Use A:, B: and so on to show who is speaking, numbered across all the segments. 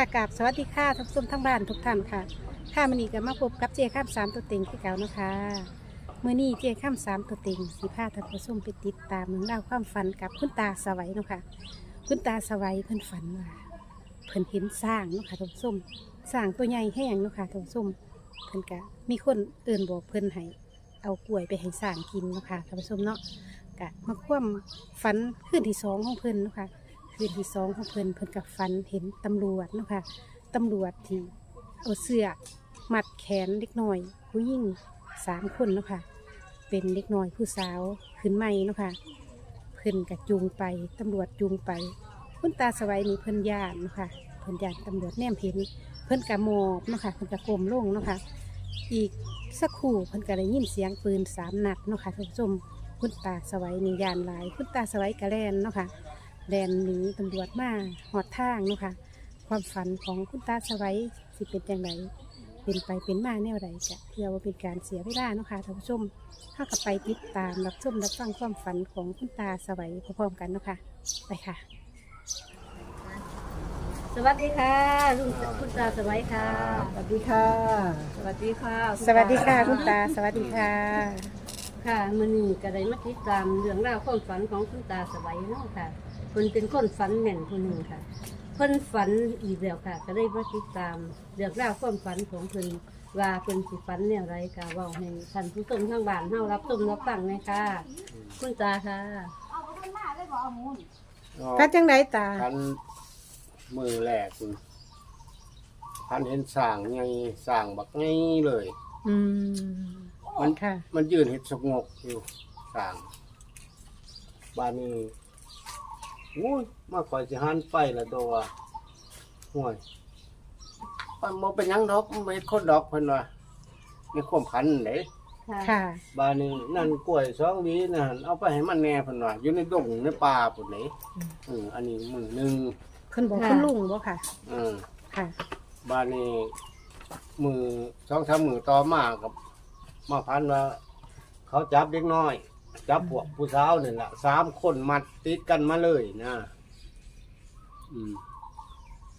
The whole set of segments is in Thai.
A: ค่ะกับสวัสดีค่ะท่านทั้งบ้านทุกท่านค่ะค่ะมันนี้ก็มาพบกับเจข้ามสามตัวเต็งที่เก่านะคะเมื่อนี้เจข้ามสามตัวเต็งสีผ้าท่านผู้ชมไปติดตามเรื่องราความฝันกับคุณตาสวัยเนาะค่ะคุณตาสวัยเพิ่นฝันว่าเพิ่นเห็นสร้างเนาะค่ะท่านผู้ชมสร้างตัวใหญ่แห้งเนาะค่ะท่านผู้ชมเพิ่นก็มีคนเอื่นบอกเพิ่นให้เอากล้วยไปให้สร้างกินเนาะค่ะท่านผู้ชมเนาะกะมาคว่ำฝันคืนที่สองของเพิ่นเนาะค่ะ คืนที่สองของเพิ่นเพิ่นกับฟันเห็นตำรวจเนาะค่ะตำรวจที่เอาเสื้อมัดแขนเล็กน้อย ผู้หญิงสามคนเนาะค่ะเป็นเล็กน้อยผู้สาวขึ้นใหม่เนาะค่ะเพิ่นกับจูงไปตำรวจจูงไป คุณตาสวัยนี่เพิ่นย่านเนาะค่ะเพิ่นย่านตำรวจแนมเห็น เพิ่นกะมอบเนาะค่ะเพิ่นกะกลมลงเนาะค่ะอีกสักครู่เพิ่นก็ได้ยินเสียงปืนสามนัดเนาะค่ะท่านผู้ชมคุณตาสวัยนี่ยานหลาย คุณตาสวัยกระแลนเนาะค่ะ แลนหนีตำรวจมาหอดทางเนาะค่ะความฝันของคุณตาสวัยสิเป็นอย่างไรเป็นไปเป็นมาแนวใดจะเพื่อว่าเป็นการเสียเวลาเนาะค่ะท่านผู้ชมถ้ากับไปติดตามรับชมรับฟังความฝันของคุณตาสวัยพร้อมๆกันเนาะค่ะไปค่ะ
B: สวัสดีค่ะลุงคุณตาสวัยค่ะ
C: สวัสดีค่ะ
B: สวัสดีค่ะ
A: สวัสดีค่ะคุณตาสวัสดีค่ะ
B: ค่ะมื้อนี้ก็ได้มาติดตามเรื่องราวความฝันของคุณตาสวัยเนาะค่ะเพิ่นเป็นคนฝันแม่นคนหนึ่งค่ะ เพิ่นฝันอีกแล้วค่ะ ก็ได้มาติดตามเรื่องราวความฝันของเพิ่นว่าเพิ่นสิฝันแนวไรก็เว้าให้ท่านผู้ชมทางบ้านเฮารับชมรับฟังเลยค่ะ คุณตาค่ะ
A: พัดจังไดตา
C: พันมือแรกคุณพันเห็นสร้างไงสร้างบักไงเลย
A: อืม
C: มัน
A: ค่ะ
C: มันยืนเห็ดสงกอยู่สร้างบ้านนี้ อุ้ยมาคอยสิหันไปละตัวห่วยมันบ่เป็นหยังดอกมันบ่เฮ็ดคนดอกเพิ่นว่าในความพันเด้
B: ค่ะ
A: ค่ะ
C: บ้านนี้นั่นกล้วยสองหวีนั่นเอาไปให้มันแหน่เพิ่นว่าอยู่ในดงในป่าพุ่นเด้เอออันนี้มือหนึง
A: เพิ่นบอกคุณลุงบ่ค่ะ
C: เออ
A: ค่ะ
C: บ้านนี้มือสองสามมือต่อมากับมาพันว่า เขาจับเด็กน้อย จับพวกผู้สาวนี่แหละสามคนมัดติดกันมาเลยนะอืม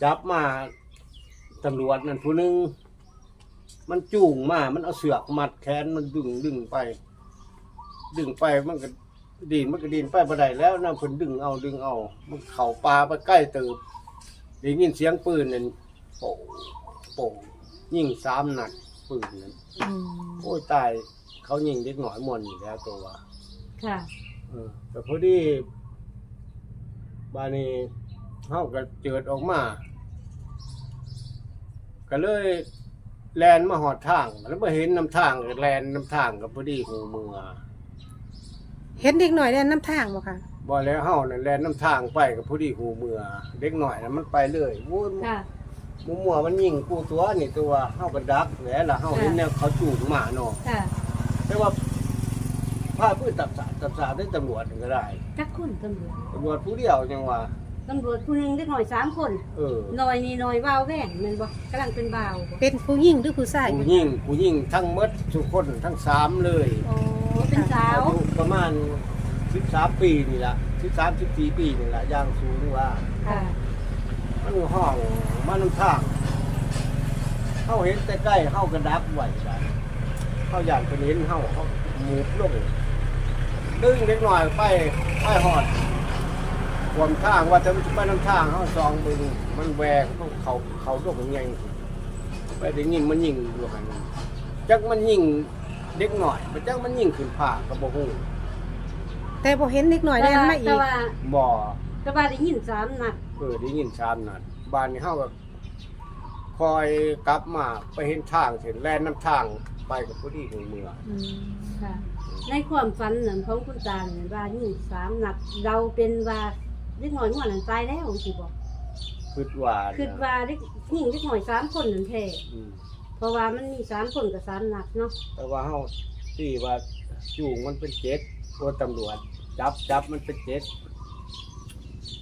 C: จับมาตำรวจนั่นผู้หนึงมันจูงมา มันเอาเสือกมัดแขนมันดึงดึงไป ดึงไปมันก็ดีนมันก็ดีนไปบ่ได้แล้วนะเพิ่นดึงเอาดึงเอา มันเข่าปลาไปใกล้เติบได้ยินเสียงปืนนั่นโป่งโป่งยิงสามนัดปืนนั้น
A: อืม
C: โอ้ยตายเขายิงเด็กหน่อยหมอนอยู่แล้วตัวว่า
B: ค่ะ
C: เออแต่พอดีบานี้เฮาก็เจิดออกมา ก็เลยแลนมาหอดทาง แล้วมาเห็นน้ำทางก็แลนน้ำทางกับพอดีหูมือ
A: เห็นเด็กหน่อยแล่นน้ำทางบ่ค่ะ
C: บ่แล้วเฮานั่นแลนน้ำทางไปกับพอดีหูมือเด็กหน่อยน่ะมันไปเลยวุ้น
B: ค่ะ
C: มัวมัวๆมันยิงกูตัวนี่ตัวเฮาก็ดักแหละล่ะเฮาเห็นแนวเขาจูงมาเนาะ
B: ค่ะ
C: แต่ว่า ผ้าพื้นตับสาดตับสาดได้ตำรวจก็ได้
B: จักคุณตำรวจ
C: ตำรวจผู้เดียวจังว่า
B: ตำรวจผู้หนึงเล็กหน่อยสามคน
C: เออ
B: หน่อยนี่หน่อยวาวแว่งแมันบ่กำลังเป็นบ่าวบ่
A: เป็นผู้หญิงหรือผู้ชาย
C: ผู้ยิ่งผู้ยิ่งทั้งหมดทุกคนทั้งสามเลย
B: โอ้เป็นสาว
C: อายุประมาณสิบสามปีนี่ละสิบสามสิบสี่ปีนี่ละย่างสูงว่า
B: ค่ะ
C: มันห้องมันทางเข้าเห็นแต่ใกล้เข้ากระดับไหวได้เข้าอย่างเป็นเห็นเข้าเขาหมูลง ดึงเล็กหน่อยไปไปหอดความทางว่าจะไปน้ำทางเขาซองไปดูมันแหวกเขาเขาเขาดกยังไงไปได้ยิงมันยิงดูหันจักมันยิงเด็กหน่อยมันจักมันยิงขึ้นผ่ากระบอกหู
A: แต่บ่เห็นเด็กหน่อยแล่นมาอี
B: แต่
A: ก
B: ว่า
C: บ่อ
B: แต่ว่าได้ยินสามนัด
C: เออได้ยินชามนัดบ้านนี้เฮาก็คอยกลับมาไปเห็นทางเห็นแล่นน้ำทางไปกับผู้ที่ถึงเมือง
A: อืม
B: ค่ะ ในความฝันนั้นของคุณตาเนี่ยว่ายิงสามนัดเราเป็นว่าเล็กหน่อยหัวนั้นตายแล้วสิบอก
C: คิดว่านะ
B: คิดว่าเล็กยิงเล็กหน่อยสามคนนั่นแท้
C: อืม
B: เพราะว่ามันมีสามคนกับสามนัดเนาะ
C: แต่ว่าเฮาที่ว่าจูงมันเป็นเจ็ดตัวตำรวจ จับจับมันเป็นเจ็ด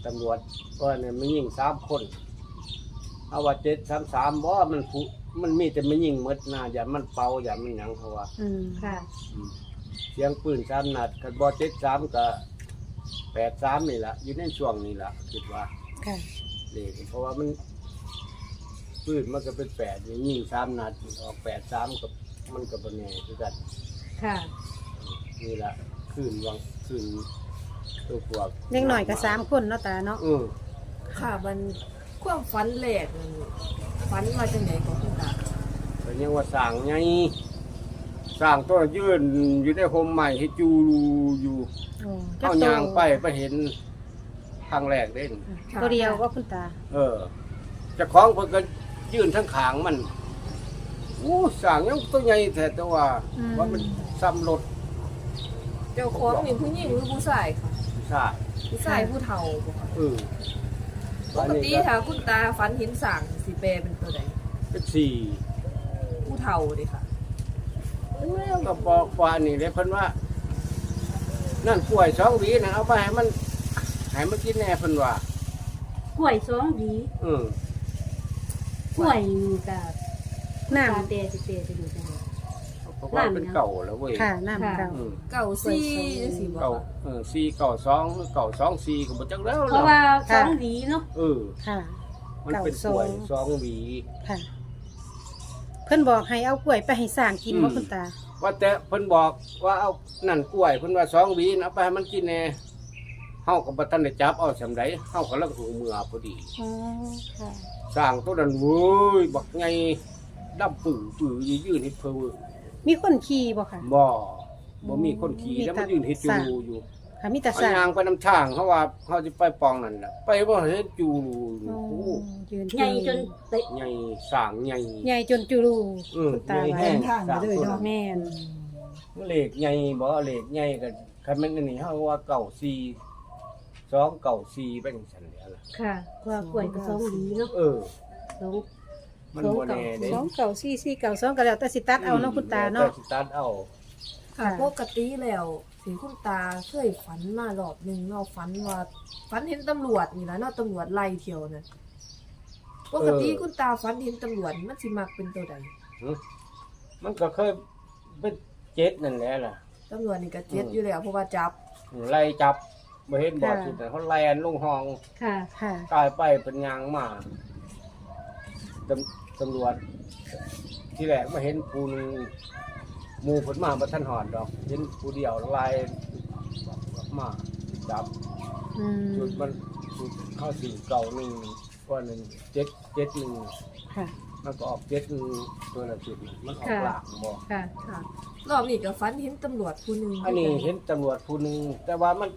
C: ตำรวจก็เนี่ยมันยิงสามคนเอาว่าเจ็ดสามสามบ่มันผู้มันมีแต่มันยิงหมดหน้าอย่ามันเป่าอย่ามันหยังเพราะว่า
A: อืม
B: ค่ะ
C: อืม เสียงปืนสามนัดคันบอเจ็ดสามกับแปดสามนี่แหละอยู่ในช่วงนี้แหละคิดว่า
A: ค่ะ
C: นี่เพราะว่ามันปืนมันก็เป็นแปดนี่ยิงสามนัดออกแปดสามกับมันกับบนแน่คือกัน
B: ค่ะ
C: นี่ละคืนวังคืนตัวพวก
A: เล็กหน่อยก็สามคนเนาะตาเนาะ
C: อือ
D: ค่ะมันความฝันแรกนั่นฝันมาจังไหนของคุณตา
C: แต่ยังว่าสร้างไง สร้างต้นยืนอยู่ในโฮมใหม่ให้จูอยู่
A: โอ้
C: เข้ายางไปไปเห็นครั้งแรกเด่น
A: ตัวเดียวก็คุณตา
C: เออเจะคล้าของเพิ่นก็ยืนทั้งขางมันอู้สร้างยังตัวใหญ่แต่แต่ว่า
A: อืม
C: ว่ามันซ้ำรถ
D: เจ้าของนี่ผู้หญิงหรือผู้ชายค่ะ
C: ใช่
D: ผู้ชายผู้เฒ่าบ่ค่ะ
C: เออ
D: ปกติถ้าคุณตาฝันเห็นสางสิแปลเป็นตัวใด
C: เป็นสี่
D: ผู้เฒ่าเด้ค่ะ
C: แล้วก็บอกว่านี่เลยเพิ่นว่า นั่นป่วยสองหวีนะเอาไปให้มันให้มันกินแน่เพิ่นว่า
B: กล้วยสองดี
C: เออก
B: ล้วยนี่กับ
A: น้
B: ตาเตะสิเตะจะอยู่จังได
C: เพราะว่าเป็นเก่าแล้วเว้ยำ
A: ค่ะน้ำเก่า
C: อืม
D: เก่าซี่จังซี่บ่
C: เก่า
D: ค่ะ
C: เออสี่เก่าสองหรือเก่าสองสี่ก็บ่จักแล้ว
B: เพราะว่าสองดีเนาะ
C: เออ
A: ค่ะ
C: มันเป็นป่วยสองหวี
A: ค่ะ เพิ่นบอกให้เอากล้วยไปให้สร้างกิน
C: อืม
A: บ่คุณตา
C: ว่าแต่เพิ่นบอกว่าเอานั่นกล้วยเพิ่นว่าสองหวีนะเอาไปให้มันกินแน่เฮาก็บ่ทันได้จับเอาสำไดเฮาก็ลังถูมือพอดี
A: อ๋อค่ะ
C: สร้างตัวนั้นเว้ยบักไงดำปื้อปื้อยืนเฮ็ดเพอ
A: มีคนขี่บ่ค่ะ
C: บ่บ่มีคนขี่
A: มี
C: แล้ว
A: แต่
C: มันยืนเฮ็ด
A: สร้าง
C: จูอยู่
A: ค่ะมีแต่
C: เอา
A: สร้าง
C: ยางไปนำทางเขาว่าเขาสิไปปองนั่นน่ะไปบ่เฮ็ดจูอยู่
A: อ๋อ
C: โอ้โห
A: ยืน
B: ใหญ่จนเตะ
C: ใหญ่สร้างใหญ่
A: ใหญ่จนจุลู
C: อืม
A: คุณตา
C: ใหญ่
A: ไว้
C: แห้ง
E: ทางไปเลยเนาะ
A: แม่น
C: เหล็กใหญ่บ่เหล็กใหญ่ก็คันแม่นอันนี้เฮาว่าเก่าสี่สองเก่าสี่เป็นจังซั่นแหละล่ะ
B: ค่ะว่ากล้วยก็สองดีเนาะ
C: เออ
B: สอง
C: มันบ่แน่เด้
A: สองเก่าสี่สี่เก่าสองก็แล้วแต่สิตัดเอาเนาะคุณตาเนาะ
C: แต่สิตัดเอา
D: ค่ะ
A: ค่ะ
D: ปกติแล้ว สิคุณตาเคยฝันมารอบหนึงเนาะฝันว่าฝันเห็นตำรวจนี่ล่ะเนาะตำรวจไล่เที่ยวนั่นปกติคุณตาฝันเห็นตำรวจมันสิมักเป็นตัวใด
C: หึมันก็เคยเป็นเจ็ดนั่นแหละล่ะ
D: ตำรวจนี่ก็เจ็ดอยู่แล้วเพราะว่าจับ
C: ไล่จับบ่เห็นบ่
A: ค่ะ
C: สุดแต่เขาแล่นลงห้อง
B: ค่ะ
A: ค่ะ
C: กลายไปเป็นยางมาตำตำรวจที่แรกมาเห็นผู้หนึง หมู่เพิ่นมาบ่ทันหอดดอกเห็นผู้เดียวไล่มาจับ
A: อืม
C: จุดมันจุดเข้าสี่เก่าหนึ่งก้อนหนึ่งเจ็ดเจ็ดหนึ่ง
A: ค่ะ
C: มันก็ออกเจ็ดหนึ่งตัวละจุดมันออกหลักบ่
B: ค่ะ
D: ค่ะ รอบนี้ก็ฝันเห็นตำรวจผู้หนึง
C: อันนี้เห็นตำรวจผู้หนึ่งแต่ว่ามัน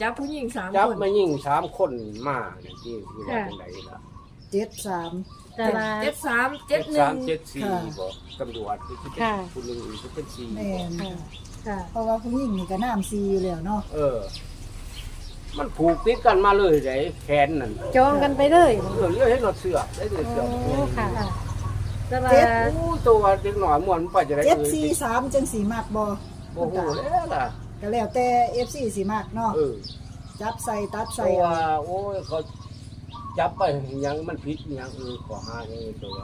D: จับผู้หญิงสาม
C: จับ
D: คน
C: มายิงสามคนมาเนี่ยที่ที่ว่าเป็นไรล่ะ
E: เจ็ดสาม
B: แต่ว่า
D: เจ็ดสามเจ็ดห
C: สา
D: นึ่
C: ม
D: ง
C: เจ็ดสี่
E: ค่ะ
C: บ่ตำรวจที่เป็น
A: ค่ะ
C: ผู้หนึ่งอีกที่เป็นสี่
E: แม่น
A: ค่ะ
B: ค่ะ
E: เพราะว่าผู้หญิงนี่ก็น้ำซีอยู่แล้วเนาะ
C: เออ มันผูกติดกันมาเลยไอ้แขนนั่น
A: จองกันไปเลย
C: เออเรียกให้รถเสือกได้เลยเสือก
A: โอ้ค่ะ
B: แต่ว่า
C: โอ้ตัวเด็กหน่อยม่วนมันไปจะได้
E: เจ็ด
C: เอ่ย
E: สี่สามจังสีมากบ่
C: โอ้โหแล้วล่ะ
E: ก็แล้วแต่เอฟซีสีมากเนาะ
C: เออ
E: จับใส่ตัด
C: เพ
E: ใส่
C: ราะ
E: เอา
C: ว่าโอ้ยเขา จับไปยังมันผิดยังเออขอหาอย่างนี้ตัว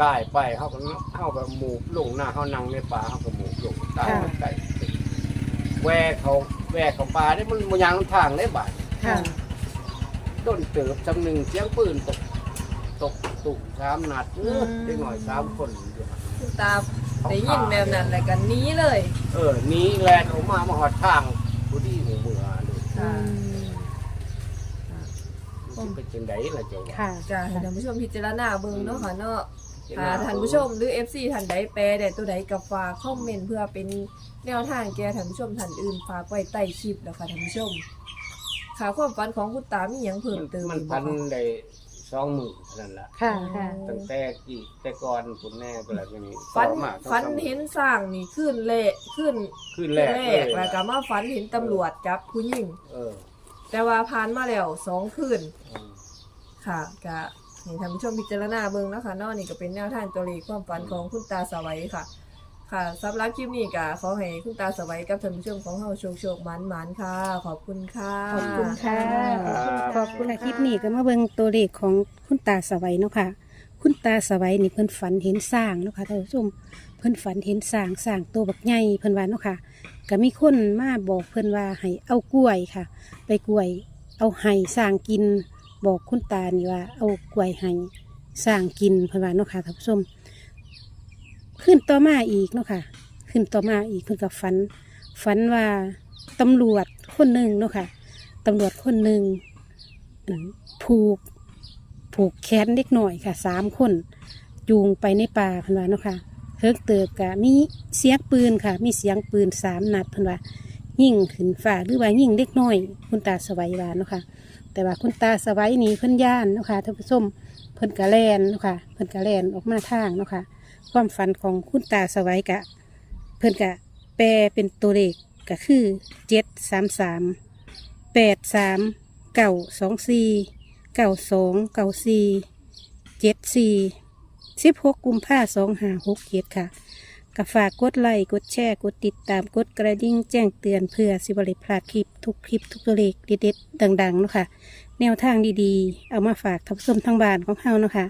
C: กายไปเขาก็เขาก็หมูกลงหน้าเขานั่งในป่าเขาก็หมูกลงตายไก่แวกเขาแวกเขาป่าได้มันมันยังทางได้บาด
A: ค่ะ
C: ต้นเติบจำหนึ่งเสียงปืนตก ตกตุกสามนัดเออ
A: อืม
C: ได้หน่อยสามคนอยู่
D: คุณตาได้ยินแบบนั้นแล้วกันนี้เลย
C: เออหนี้แลนออกมามาหอดทางผู้ดีหูเบื่อเลย
A: อื
D: ค่ะ
A: ม
C: มัน สิเป็นจังไดล่ะเจ้าว่า
A: ค่ะ
D: จะให้ท่านผู้ชมพิจารณาเบิ่งเนาะค่ะเนาะ
C: เจ้
D: ค่ะท่านผู้ชมหรือ FC ท่านใดแปลได้ตัวใดกับฝากคอมเมนต์เพื่อเป็นแนวทางแก่ท่านผู้ชมท่านอื่นฝากไว้ใต้คลิปแล้วค่ะท่านผู้ชมค่ะความฝันของคุณตามีหยังเพิ่มเติม
C: มัน
D: อีก
C: พั
D: บ่
C: น
D: คะ
C: ได้สองหมื่นนั่นละ
A: ค่ะ
B: ค่ะ
C: ตั้งแต่กี่แต่ก่อนคุณแม่ก็แล้วนี่
D: ฝัน
C: ต่อมา
D: ฝันเห็นสร้างนี่ขึ้นเละขึ้น
C: ขึ้น
D: ขึ้น
C: แรก
D: แร
C: เลย
D: กแล้วก็มาฝันเห็นตำรวจจับผู้หญิง
C: เออ
D: แต่ว่าผ่านมาแล้วสองคืน
C: เออ
D: ค่ะก็ให้ท่านผู้ชมพิจารณาเบิ่งนะคะเนอกนี่ก็เป็นแนวทางตัวเลขความฝันของคุณตาสวัยค่ะ ค่ะสำหรับคลิปนี้ก็ขอให้คุณตาสวัยกับท่านผู้ชมของเฮาโชคโชคหมันหมันค่ะ ขอบคุณค่ะ
A: ขอบคุณค่ะ ขอบคุณค่ะคลิปนี้ก็มาเบิ่งตัวเลขของคุณตาสวัยเนาะค่ะ คุณตาสวัยนี่เพิ่นฝันเห็นสร้างเนาะค่ะท่านผู้ชมเพิ่นฝันเห็นสร้างสร้างตัวบักใหญ่เพิ่นว่าเนาะค่ะก็มีคนมาบอกเพิ่นว่าให้เอากล้วยค่ะ ไปกล้วย เอาให้สร้างกิน บอกคุณตานี่ว่า เอากล้วยให้สร้างกินเพิ่นว่าเนาะค่ะท่านผู้ชมขึ้นต่อมาอีกเนาะค่ะ ขึ้นต่อมาอีกเพิ่นกับฝันฝันว่าตำรวจคนหนึ่งเนาะค่ะตำรวจคนหนึ่งอืมผูก ผูกแขนเล็กหน่อยค่ะสามคนจูงไปในป่าพิ่นว่าเนาะค่ะเฮิกเติบกะมีเสียงปืนค่ะ มีเสียงปืนสามนัดพิ่นว่ายิ่งขึ้นฟ้าหรือว่ายิ่งเล็กน้อย คุณตาสวัยว่าเนาะค่ะแต่ว่าคุณตาสวัยนี่เพิ่นย่านเนาะค่ะท่านผู้ชมเพิ่นกะแลนเนาะค่ะเพิ่นกะแลนออกมาทางเนาะค่ะความฝันของคุณตาสวัยกะ เพิ่นกะแปลเป็นตัวเลขก็คือเจ็ดสามสามแปดสามเก้าสองสี่ เก้าสองเก้าสี่เจ็ดสี่สิบหกกุมภาสองห้าหกเจ็ดค่ะก็ฝากกดไลค์กดแชร์กดติดตามกดกระดิ่งแจ้งเตือนเพื่อสิบริพลาดคลิปทุกคลิปทุกตัวเลขเด็ดๆดังๆเนาะค่ะ แนวทางดีๆ เอามาฝากทับส้มทางบ้านของเฮาเนาะค่ะ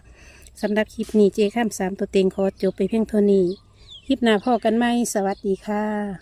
A: สำหรับคลิปนี้เจข้ามสามตัวเต็งขอจบไปเพียงเท่านี้ คลิปหน้าพ่อกันไหมสวัสดีค่ะ